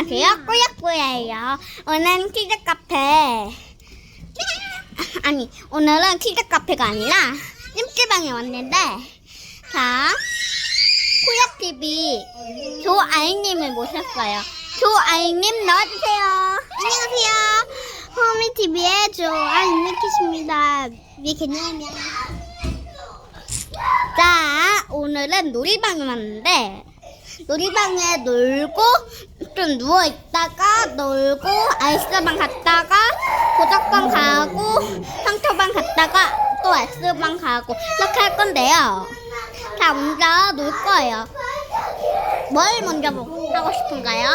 안녕하세요. 꾸야꾸야예요. 오늘은 키즈 카페. 아니, 오늘은 키즈 카페가 아니라 찜질방에 왔는데, 자, 꾸야TV 조아이님을 모셨어요. 조아이님 나와주세요. 안녕하세요. 호미TV의 조아이님이십니다. 위에 개념이야. 자, 오늘은 놀이방에 왔는데, 놀이방에 놀고, 좀 누워 있다가 놀고, 아이스방 갔다가, 도적방 가고, 상처방 갔다가, 또 아이스방 가고, 이렇게 할 건데요. 자, 먼저 놀 거예요. 뭘 먼저 뭐- 하고 싶은가요?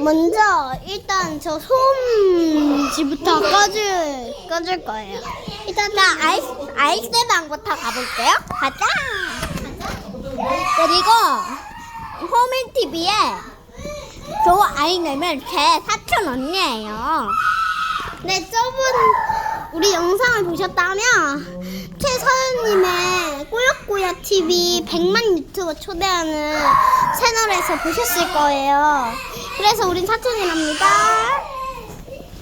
먼저 일단 저 소음지부터 꺼줄 꺼줄 거예요. 일단 자, 아이스, 아이스방부터 가볼게요. 가자! 그리고, 호민TV에 조 아이님은 제 사촌 언니예요. 네, 저번 우리 영상을 보셨다면 최서연님의 꾸역꾸역 TV 100만 유튜버 초대하는 채널에서 보셨을 거예요. 그래서 우린 사촌이랍니다.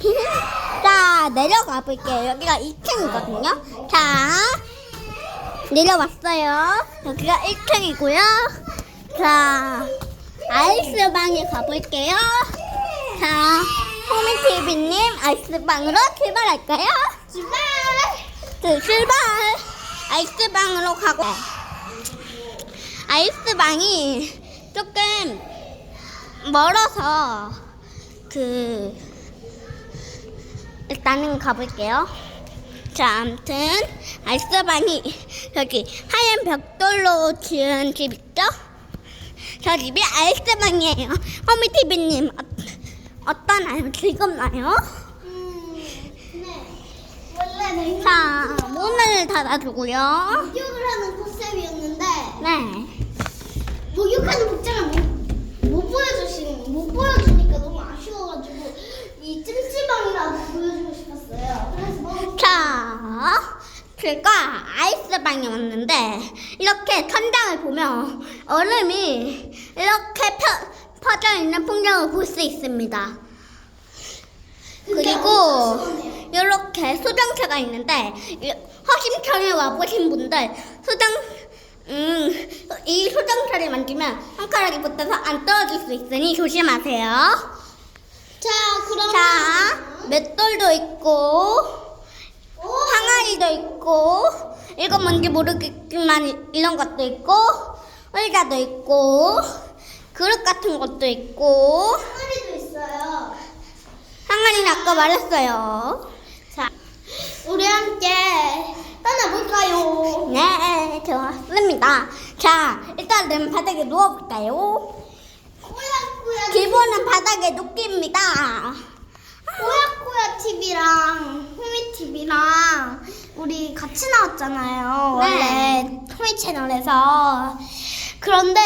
자, 내려가 볼게요. 여기가 2층이거든요. 자, 내려왔어요. 여기가 1층이고요. 자, 아이스방에 가볼게요. 자, 호미TV님 아이스방으로 출발할까요? 출발! 네, 출발! 아이스방으로 가고. 아이스방이 조금 멀어서 그 일단은 가볼게요. 자, 아무튼 아이스방이 여기 하얀 벽돌로 지은 집 있죠? 저 집이 아이스방이에요. 허미TV님 어, 어떠나요? 즐겁나요? 음, 네. 원래는 자, 문을 닫아주고요. 목욕을 하는 컨셉이었는데 네. 목욕하는 복장을 못, 못 보여주시는 못 보여주니까 너무 아쉬워가지고 이 찜질방이라도 보여주고. 그래서 너무 자, 제가 아이스방에 왔는데 이렇게 천장을 보면 얼음이 이렇게 펴, 퍼져 있는 풍경을 볼 수 있습니다. 그리고. 이렇게 수정차가 있는데 이 허심천에 와보신 분들 수정 음, 이 수정차를 만지면 손가락이 붙어서 안 떨어질 수 있으니 조심하세요. 자 그러면 자, 맷돌도 있고 오, 항아리도 있고 이건 뭔지 모르겠지만 이런 것도 있고 의자도 있고 그릇 같은 것도 있고 항아리도 있어요. 항아리는 아까 말했어요. 자, 우리 함께 떠나볼까요? 네, 좋았습니다. 자, 일단은 바닥에 누워볼까요? 꼬야꼬야 기본은 바닥에 눕기입니다. 꼬야꼬야 TV랑 호미 TV랑 우리 같이 나왔잖아요. 네. 원래 호미 채널에서. 그런데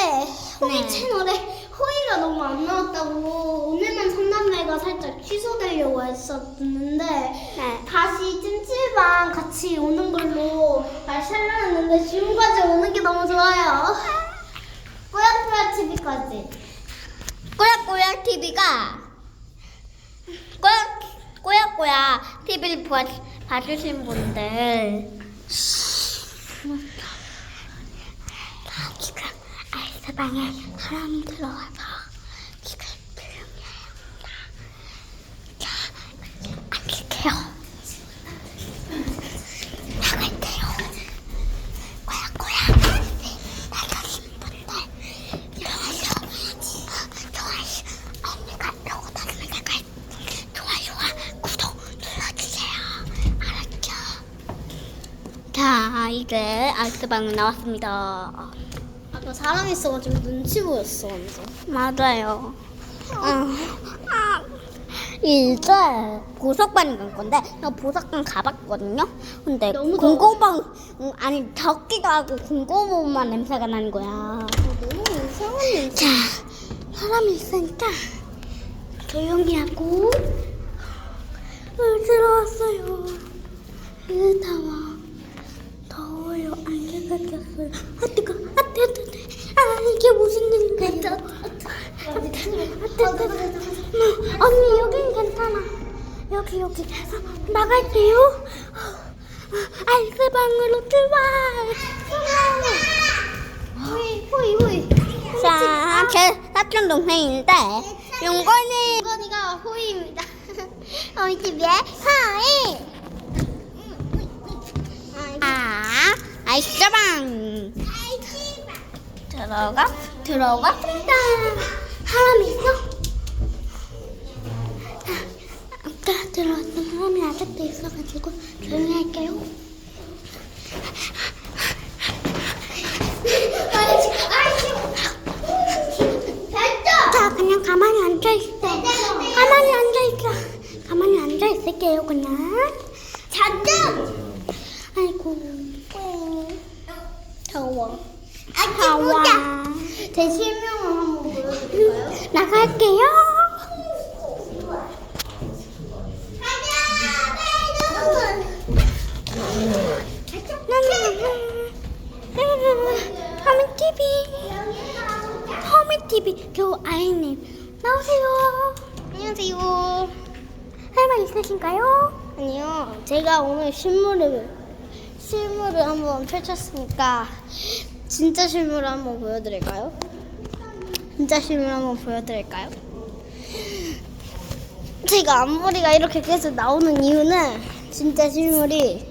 호미 네. 채널에 호이가 너무 안 나왔다고 오늘만 삼남매가 살짝 취소되려고 했었는데 네. 다시 찜질방 같이 오는 걸로 말샬라 했는데 지금까지 오는 게 너무 좋아요. 꼬야꼬야 TV까지. 꼬야꼬야 TV가 꼬야 꼬야꼬야 TV를 봐, 봐주신 분들. 자, 지금 아이스방에 사람이 들어와서 지금 조용히 합니다. 자, 앉을게요. 나갈게요. 꼬야꼬야 나가신 분들 좋아요 좋아요 언니가 이러고 다니면 내가 좋아요와 구독 눌러주세요 알았죠? 자 이제 아이스방 나왔습니다 아까 사람 있어가지고 눈치 보였어 완전. 맞아요 응. 아, 이제 보석방 갈 건데 저 보석방 가봤거든요 근데 너무 더워. 공고방 음, 아니 덥기도 하고 공고방만 냄새가 나는 거야 너무 이상한 일. 자, 사람이 있으니까 조용히 하고 어, 들어왔어요. 으, 더워. 꼈어요. 아, 뜨거. 아, 뜨거, 뜨거. 아, 이게 무슨 일인가요? 언니 여긴 괜찮아. 여기 여기 나갈게요. 아이스방으로 출발. 호이 호이 호이. 자, 제 사촌 동생인데 용건이 이건이가 호이입니다. 우리 집에 호이. 아 아이스방 들어가 들어갔습니다. 사람 있어? 아까 들어왔던 사람이 아직도 있어가지고 조용히 할게요. 자, 그냥 가만히 앉아 있어. 가만히 앉아 있어. 가만히 앉아 있을게요, 그냥. 잠깐. 아이고, 더워. 더워. 제 실명을 한번 보여드릴까요? 나갈게요. TV, TV, 저 아이님 나오세요. 안녕하세요. 할 말 있으신가요? 아니요, 제가 오늘 실물을 실물을 한번 펼쳤으니까 진짜 실물을 한번 보여드릴까요? 진짜 실물 한번 보여드릴까요? 제가 앞머리가 이렇게 계속 나오는 이유는 진짜 실물이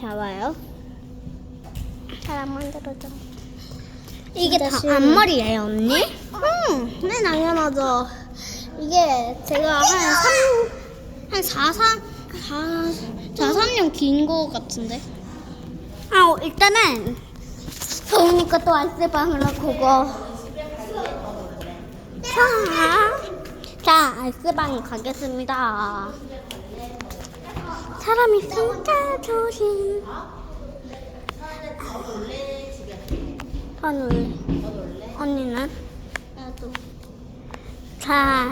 봐봐요. 잘안 만들어져. 이게 다 실물. 앞머리예요, 언니? 음, 네 당연하죠. 이게 제가 한 3, 한 4, 3, 4, 4 3년 긴 거 같은데. 아, 어, 일단은 더우니까 또 아이스방으로 보고. 자, 자, 아이스방 가겠습니다. 사람 있으니까 조심. 더 놀래. 언니는? 나도. 자,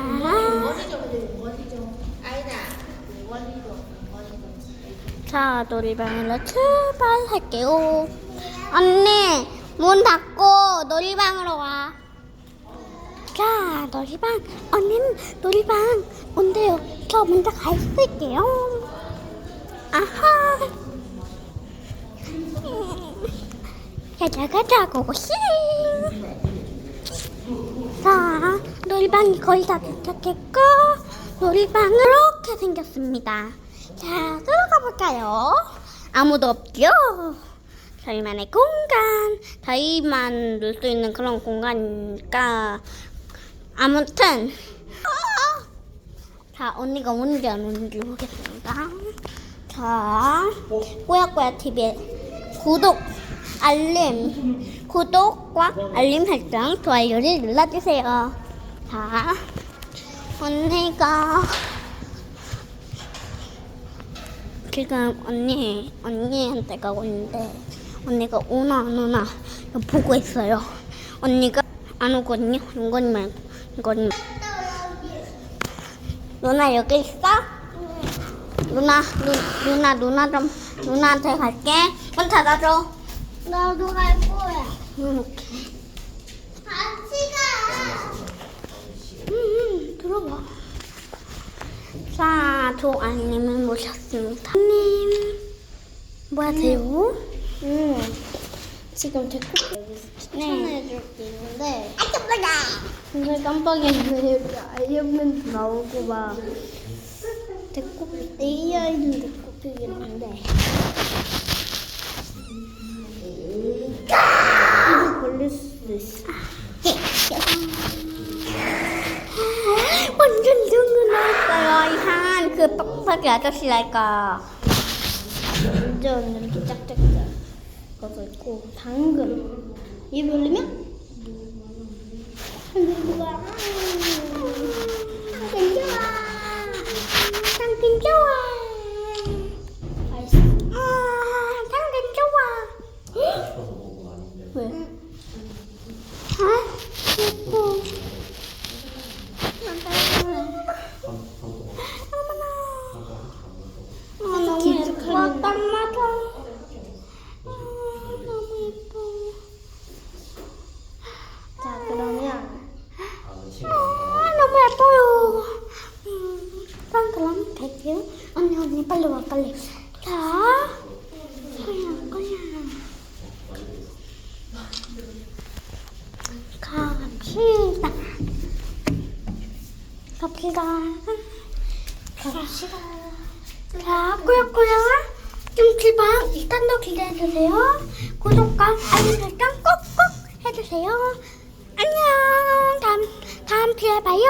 자, 놀이방으로 출발할게요. 언니, 문 닫고 놀이방으로 와. 자, 놀이방. 언니는 놀이방 온대요. 저 먼저 가 있을게요. 아하. 가자, 가자, 고고씨. 자, 놀이방이 거의 다 도착했고, 놀이방은 이렇게 생겼습니다. 자, 들어가 볼까요? 아무도 없죠? 저희만의 공간, 저희만 놀 수 있는 그런 공간이니까. 아무튼, 어! 자, 언니가 오는지 안 오는지 보겠습니다. 자, 꼬야꼬야 TV에 구독, 알림, 구독과 알림 설정, 좋아요를 눌러주세요. 자, 언니가 지금 언니, 언니한테 가고 있는데, 언니가 오나 안 오나 보고 있어요. 언니가 안 오거든요. 이건 말고, 말고. 누나 여기 있어? 누나, 누, 누나, 누나 좀, 누나한테 갈게. 문 닫아줘. 나도 갈 거야. 이렇게. 같이 가. 음, 음, 들어봐. 자, 조아님을 모셨습니다. 님, 뭐 하세요? 음, 지금 데코 추천해줄 게 있는데. 아. 정말 깜빡이네. 여기 아이언맨도 나오고 막. 데코, AI는 데코픽이 있는데. 이거 걸릴 수도 있어. 완전 둥근했어요. 이상한 그 뻑뻑이 아저씨랄까. 완전 이렇게 짝짝 짝 거서 있고 당근. 이 돌리면 당근 좋아. 당근 좋아. 당근 좋아. 맛있어 아, 당근 좋아. 왜? 아, 예뻐. 어머나. 아, 너무 예뻐. 딱 맞아. 아, 너무 예뻐. 자 언니 빨리 와 빨리. 자, 소리야 꺼야. 갑시다. 갑시다. 갑시다. 자, 꾸역꾸역. 찜질방 일단도 기대해주세요. 구독과 알림 설정 꼭꼭 해주세요. 안녕. 다음, 다음 주에 봐요.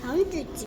다음 주지.